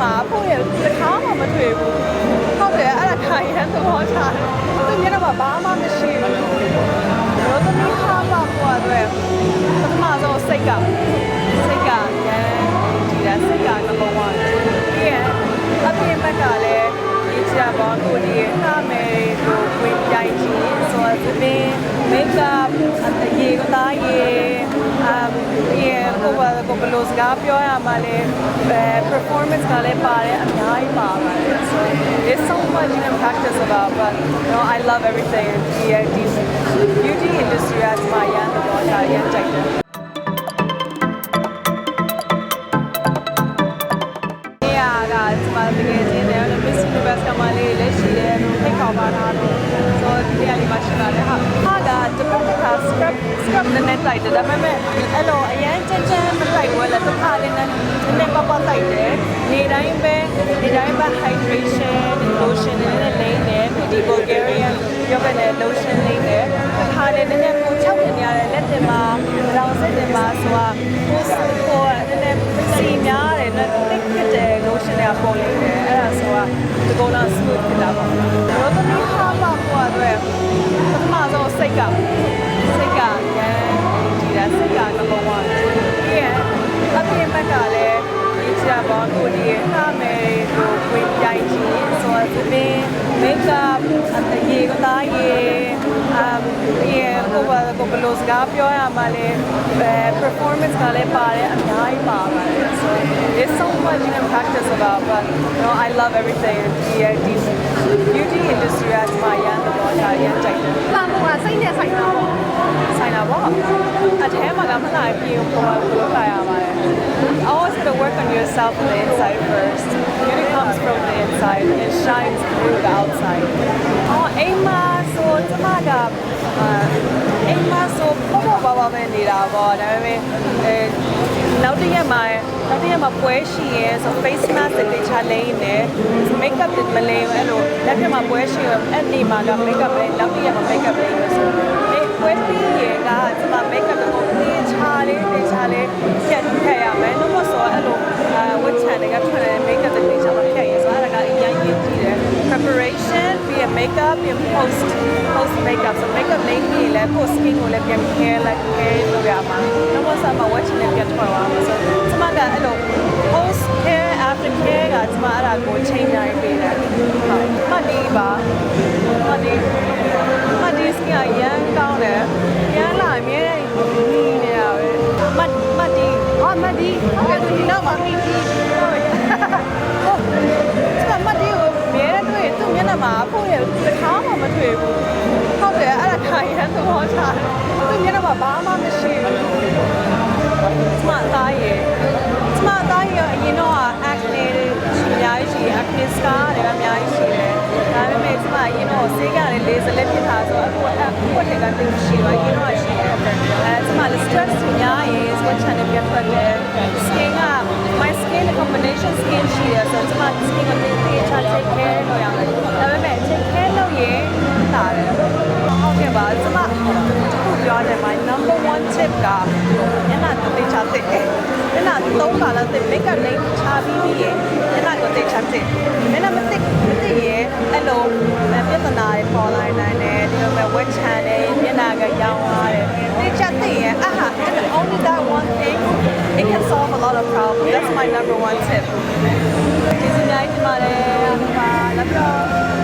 မှာအဖို့ရတစ်ခါမှမတွေ့ဘူးဟုတ်တယ်အဲ့ဒါခိုင်ရန်သဘောချတယ်သူမျက်နှာမှာဘာမှမရှိဘူးရောသမီးခါပါဖို့အတွက်ပထမဆုံးစိတ်ကစိတ်ကရန်ဒီရန်စိတ်က number 1ပြီးရင်အပြင်ဘက်ကလည်းဒီချာဘောကိုဒီနာမယ်ကိုဝင်ပြိုင်ကြည့်ဆိုတော့ဒီမိတ်ကပ်အရေကသားရေ အမ်ပြီးရင်ကိုဘကိုဘလို့စကားပြောရမှလည်းအဲ performance ကလည်းပါတယ်အများကြီးပါပါတယ် so there's so much you can practice about but you know I love everything ဒီဒီ beauty industry ကဒီမှာရန်တော့ဒါရန်ကြိုက်တယ် နေရာကဒီမှာတကယ်ချင်းတယ် Miss Universe ကမလေးလည်းရှိတယ်လို့ဖိတ်ခေါ်ပါတာလို့ဆိုတော့ဒီနေရာလေးမှာရှိပါတယ်ဟာဟာကတပတ်တစ်ခါ scrub scrub နဲ့နဲ့တိုက်တယ်ဒါပေမဲ့အဲ့လို မှာဆိုတာကိုကိုနည်းနည်းစီများတယ်နဲ့ thick ဖြစ်တယ် lotion တွေကပေါ်လိမ့်တယ်အဲ့ဒါဆိုတာဒီကောင်က smooth ဖြစ်တာပေါ့ရောသမီးခါပါဖို့အတွက်ပထမဆုံးစိတ်ကစိတ်ကရန်ဒီရန်စိတ်က number 1ပြီးရင်အပြင်ဘက်ကလည်းဒီချာဘောကိုဒီနာမယ်ကိုဝင်ပြိုင်ကြည့်ဆိုတော့ဒီ မိတ်ကပ်အရေကသားရေအမ်ပြီးရင်ကိုဘကိုဘလို့စကားပြောရမှလည်းအဲ performance ကလည်းပါတယ်အများကြီးပါပါတယ် so there's so much you can practice about but you know I love everything ဒီဒီ beauty industry ကဒီမှာရန်တော့ဒါရန်ကြိုက်တယ်လာတော့ကစိတ်နဲ့ဆိုင်တာပေါ့ဆိုင်တာပေါ့အထဲမှာကမလာပြေပေါ်ပေါ်လာရပါတယ် always to work on yourself from the inside first beauty comes from the inside and it shines through the outside အော်အိမ်မှာဆိုကျမကအာအိမ်မှာဆိုပေါ့ပေါ့ပါပါပဲနေတာပေါ့ဒါပေမဲ့အဲနောက်တစ်ရက်မှာနောက်တစ်ရက်မှာပွဲရှိရဲဆို face mask တွေချလိမ့်နေ makeup တွေမလိမ့်ဘူးအဲ့လိုလက်ပြမှာပွဲရှိရောအဲ့ဒီမှာက makeup ပဲနောက်တစ်ရက်မှာ makeup လိမ့်မယ်ဆိုအဲပွဲပြီးရကကျမ makeup ကိုတေးချလေးတေးချလေးဖြတ် ပြီးရ makeup ပြီး post post makeup so makeup လိမ့်ပြီးလဲကို skin ကိုလည်းပြန် care လိုက် care လုပ်ရမှာလို့မဆိုမှာဝတ်ချန်လေးပြန်ထွက်သွားမှာဆိုကျမကအဲ့လို post care after care ကကျမအဲ့ဒါကို change နိုင်ပေးတယ်ဟုတ်မှတ်ဒီပါမှတ်ဒီမှတ်ဒီ skin ကရမ်းကောင်းတယ်ရမ်းလာအမြဲတမ်းနီးနေရပဲမှတ်မှတ်ဒီအော်မဒီကဲသူဒီတော့မမိပြီဟုတ်ကျမမှတ်ဒီကိုအမြဲတမ်းတွေ့သူ့မျက်နှာမှာအဖို့ရ တစ်ခါမှမတွေ့ဘူးဟုတ်တယ်အဲ့ဒါခိုင်ရန်သဘောချတယ်သူ့မျက်နှာမှာဘာမှမရှိဘူးကျမအသားရည်ကျမအသားရည်ကအရင်တော့ acne တွေအများကြီးရှိတယ် acne scar တွေကအများကြီးရှိတယ်ဒါပေမဲ့ကျမအရင်တော့ဆေးကလည်းလေးစလက်ဖြစ်တာဆိုတော့အခုအခုထက်ကတိတ်ရှိတော့အရင်တော့ရှိတယ်အဲကျမလည်း stress များရင် swatch channel ပြတ်ထွက်တယ် skin က my skin combination skin ရှိတယ်ဆိုတော့ကျမ skin ကတိတ်တိတ်ချ take care လုပ်ရမယ်ဒါပေမဲ့ take care လုပ်ရင် lip ကမျက်နှာတေချာသိတယ်မျက်နှာသုံးခါလောက်သိ makeup လိမ့်ချပြီးပြီးရင်မျက်နှာကိုတေချာသိမျက်နှာမသိမသိရင်အဲ့လိုပြဿနာတွေပေါ်လာနိုင်တယ်ဒီလိုပဲ wet tan တွေမျက်နှာကရောင်းသွားတယ်တေချာသိရင်အဟာ and only that one thing it can solve a lot of problems that's my number one tip ကျေးဇူးများတင်ပါတယ်အမပါလက်တော့